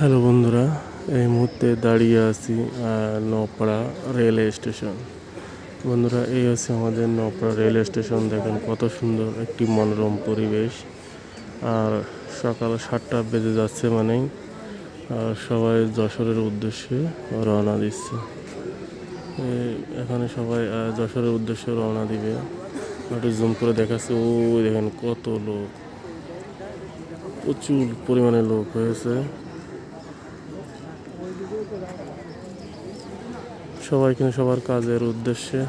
Hello বন্ধুরা, এই মুহূর্তে দাঁড়িয়ে আছি নপাড়া রেলওয়ে স্টেশন। বন্ধুরা, এই হচ্ছে আমাদের নপাড়া রেলওয়ে স্টেশন। দেখেন কত সুন্দর একটি মনোরম পরিবেশ। আর সকাল সাতটা বেজে যাচ্ছে মানেই, আর সবাই যশোরের উদ্দেশ্যে রওনা দিচ্ছে। এখানে সবাই যশোরের উদ্দেশ্যে রওনা দিবে। একটু জুম করে দেখাচ্ছে ও দেখেন কত লোক। প্রচুর পরিমাণে লোক হয়েছে। সবাই সবার কাজের উদ্দেশ্যে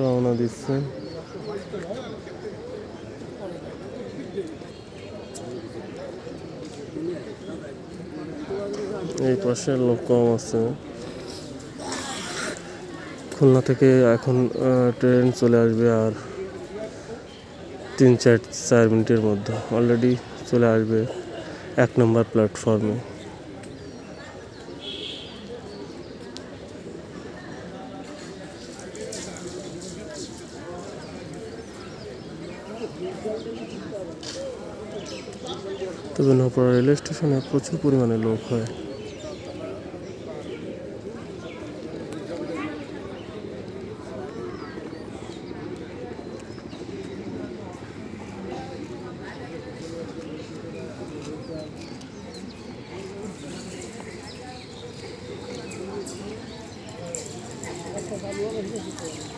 রওনা দিচ্ছে। এই পাশে লোক কম আছে। খুলনা থেকে এখন ট্রেন চলে আসবে আর তিন চার চার মিনিটের মধ্যে। অলরেডি চলে আসবে এক নম্বর প্ল্যাটফর্মে তবে নপাড়া রেলওয়ে স্টেশনে প্রচুর পরিমাণে লোক হয়।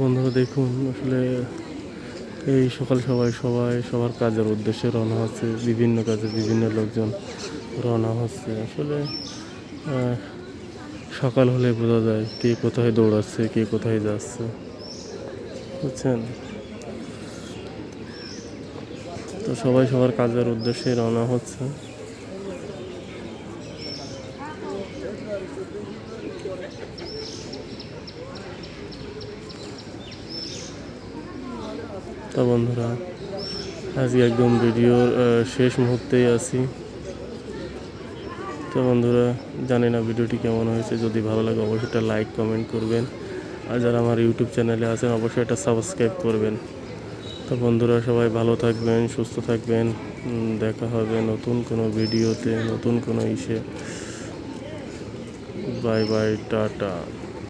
বন্ধুরা দেখুন, আসলে এই সকাল সবাই সবাই সবার কাজের উদ্দেশ্যে রওনা হচ্ছে, বিভিন্ন কাজে বিভিন্ন লোকজন রওনা হচ্ছে। আসলে সকাল হলে বোঝা যায় কে কোথায় দৌড়াচ্ছে, কে কোথায় যাচ্ছে। বুঝছেন? তো সবাই সবার কাজের উদ্দেশ্যে রওনা হচ্ছে। তো বন্ধুরা, আজকে একদম ভিডিওর শেষ মুহূর্তেই আছি। তো বন্ধুরা, জানি না ভিডিওটি কেমন হয়েছে, যদি ভালো লাগে অবশ্যই একটা লাইক কমেন্ট করবেন। আর যারা আমার ইউটিউব চ্যানেলে আছেন, অবশ্যই একটা সাবস্ক্রাইব করবেন। তো বন্ধুরা, সবাই ভালো থাকবেন, সুস্থ থাকবেন। দেখা হবে নতুন কোনো ভিডিওতে, নতুন কোনো ইসে। Bye bye tata.